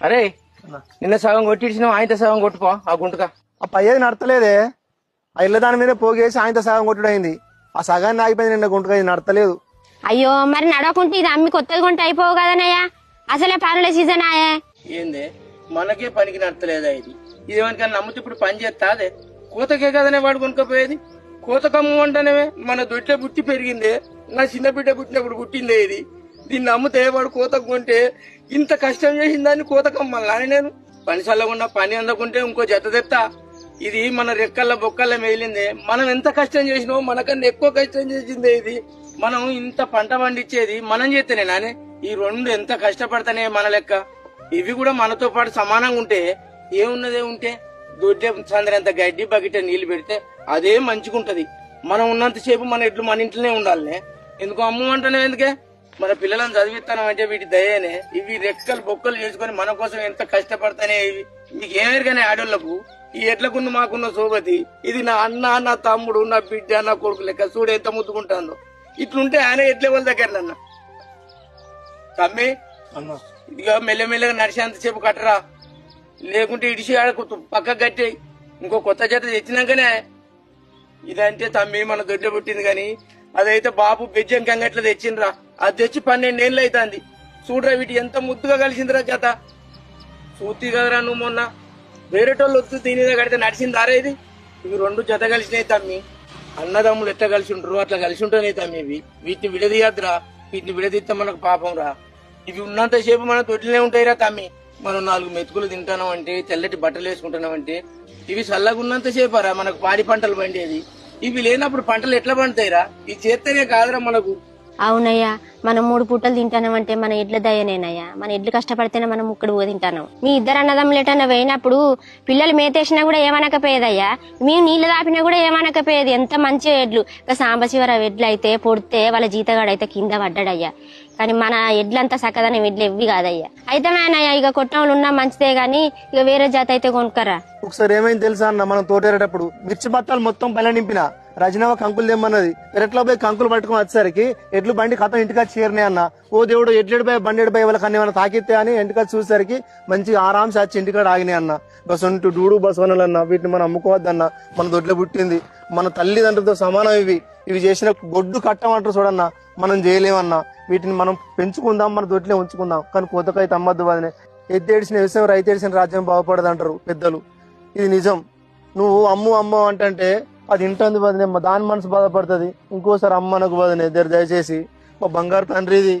అరే నిన్న సగం కొట్టించినావు ఆయనతో సగం కొట్టుకో ఆ గుంటక ఆ పయ్యేది నడతలేదే. ఆ ఇళ్ళ దాని మీద పోగేసి ఆయనతో సగం కొట్టుడు అయింది. ఆ సగాన్ని ఆగిపోయింది నిన్న గుంటగా ఇది నడతలేదు. అయ్యో మరి నడవకుంటే ఇది అమ్మి కొత్తది కొంటే అయిపోవు కదనయ్యా? అసలే పనుల సీజన్ ఆయే. ఏంది? మనకే పనికి నడతలేదా ఇది? ఇది ఎవరికైనా నమ్మితే ఇప్పుడు పని చేస్తా అదే కోతకే కదనే వాడు కొనుక్కపోయేది? కోతకమ్ము అంటేనే మన దొడ్లే బుట్టి పెరిగిందే? నా చిన్న బిడ్డ పుట్టినప్పుడు పుట్టిందే ఇది? దీన్ని అమ్మితే వాడు కోతకు కొంటే ఇంత కష్టం చేసిన దాన్ని కోతకమ్మాలని నేను. పని చల్లకుండా పని అందకుంటే ఇంకో జత తెప్తా ఇది మన రెక్కల బొక్కల మేలిందే. మనం ఎంత కష్టం చేసినామో మనకన్నా ఎక్కువ కష్టం చేసిందే ఇది. మనం ఇంత పంట పండించేది మనం చేస్తేనే నానే. ఈ రెండు ఎంత కష్టపడతానే మన లెక్క. ఇవి కూడా మనతో పాటు సమానంగా ఉంటే ఏమున్నదే ఉంటే. దొడ్డే సందరంత గడ్డి బకెట్ నీళ్ళు పెడితే అదే మంచిగుంటది. మనం ఉన్నంతసేపు మన ఎడ్లు మన ఇంట్లోనే ఉండాలనే. ఎందుకు అమ్ము అంటనే ఎందుకే? మన పిల్లలను చదివిస్తాను అంటే వీటి దయనే. ఇవి రెక్కలు బొక్కలు చేసుకొని మన కోసం ఎంత కష్టపడతానే ఇవి. మీకు ఏమేరుగానే ఆడోళ్ళకు ఈ ఎడ్లకున్న మాకున్న సోబతి. ఇది నా అన్న నా తమ్ముడు నా బిడ్డ నా కొడుకు లెక్క చూడు ఎంత ముద్దుకుంటాందో. ఇట్లుంటే ఆయన ఎడ్ల వాళ్ళ దగ్గర నన్న? తమ్మి? ఇదిగా మెల్లమెల్లగా నడిచేంతసేపు కట్టరా. లేకుంటే ఇడిసి ఆడకు పక్కకు కట్టేయి. ఇంకో కొత్త జత తెచ్చినాకనే. ఇదంటే తమ్మి మన దొడ్డ పుట్టింది గాని అదైతే బాబు బెజ్జం కంగట్ల తెచ్చిండ్రా. అది తెచ్చి పన్నెండేళ్ళు అవుతుంది చూడరా వీటి ఎంత ముద్దుగా కలిసిందిరా జత చూతి కదరా నువ్వు మొన్న. వేరేటోళ్ళు వద్దు దీని మీద కడితే నడిచిందారా ఇది? ఇవి రెండు జత కలిసినాయి తమ్మి. అన్నదమ్ములు ఎట్లా కలిసి ఉంటారు అట్లా కలిసి ఉంటున్నాయి తమ్మి ఇవి. వీటిని విడదీయద్దురా వీటిని విడదీస్తే మనకు పాపం రా. ఇవి ఉన్నంతసేపు మన తొట్టినే ఉంటాయిరా తమ్మి. మనం నాలుగు మెతుకులు తింటాం అంటే తెల్లటి బట్టలు వేసుకుంటున్నాం అంటే ఇవి చల్లగా ఉన్నంతసేపు సేపరా మనకు పాడి పంటలు పండేది. ఇవి లేనప్పుడు పంటలు ఎట్లా పండుతాయిరా? ఇది చేస్తేనే కాదురా మనకు. అవునయ్యా మనం మూడు పూటలు తింటానంటే మన ఎడ్ల దయనేనయ్యా. మన ఎడ్లు కష్టపడితేనే మనం ముక్కడు పోయి తింటాను. మీ ఇద్దరు అన్నదం లేటన్నా పోయినప్పుడు పిల్లలు మేతేసినా కూడా ఏమనకపోయేదయ్యా? మేము నీళ్ళు దాపినా కూడా ఏమనకపోయేది? ఎంత మంచి ఎడ్లు. ఇక సాంబశివర ఎడ్లు అయితే పొడితే వాళ్ళ జీతగాడు అయితే కింద పడ్డాడయ్యా. కానీ మన ఎడ్లంతా చక్కదనం ఎడ్లు ఎవ్వి కాదయ్యా. అయితే మేనయ్యా ఇక కొట్టంలో ఉన్నా మంచిదే గానీ ఇక వేరే జాతి అయితే కొనుక్కరా? ఒకసారి ఏమైంది తెలుసా అన్న? మనం తోటేటప్పుడు మిర్చి బత్తాలు మొత్తం పల్లె నింపినా. రజనవ కంకులు తెమ్మన్నది. పెరట్లో పోయి కంకులు పట్టుకుని వచ్చేసరికి ఎడ్లు బండి కథం ఇంటికి చేరినాయి అన్న. ఓ దేవుడు ఎడ్లెడిపోయి బండి ఎడిపోయి వాళ్ళకి అన్ని ఏమైనా తాకితే అని ఇంటికి చూసేసరికి మంచిగా ఆరామ్స్ వచ్చి ఇంటికాడ ఆగినాయి అన్న. బసంటు డూడు బసవనలన్న వీటిని మనం అమ్ముకోవద్దన్న మన దొడ్లో పుట్టింది. మన తల్లిదండ్రులతో సమానం ఇవి. ఇవి చేసిన గొడ్డు కట్టమంటారు చూడన్న. మనం చేయలేమన్నా. వీటిని మనం పెంచుకుందాం మన దొడ్లే ఉంచుకుందాం. కానీ కోతకైతే అమ్మద్దు వదినే. ఎద్దేడిసిన విషయం రైతు ఏడిసిన రాజ్యం బాగుపడదు అంటారు పెద్దలు. ఇది నిజం. నువ్వు అమ్ము అమ్మ అంటే అది ఇంటుంది వదినే మా దాని మనసు బాధపడుతుంది. ఇంకోసారి అమ్మనకు వదినే దగ్గర దయచేసి మా బంగారు తండ్రిది.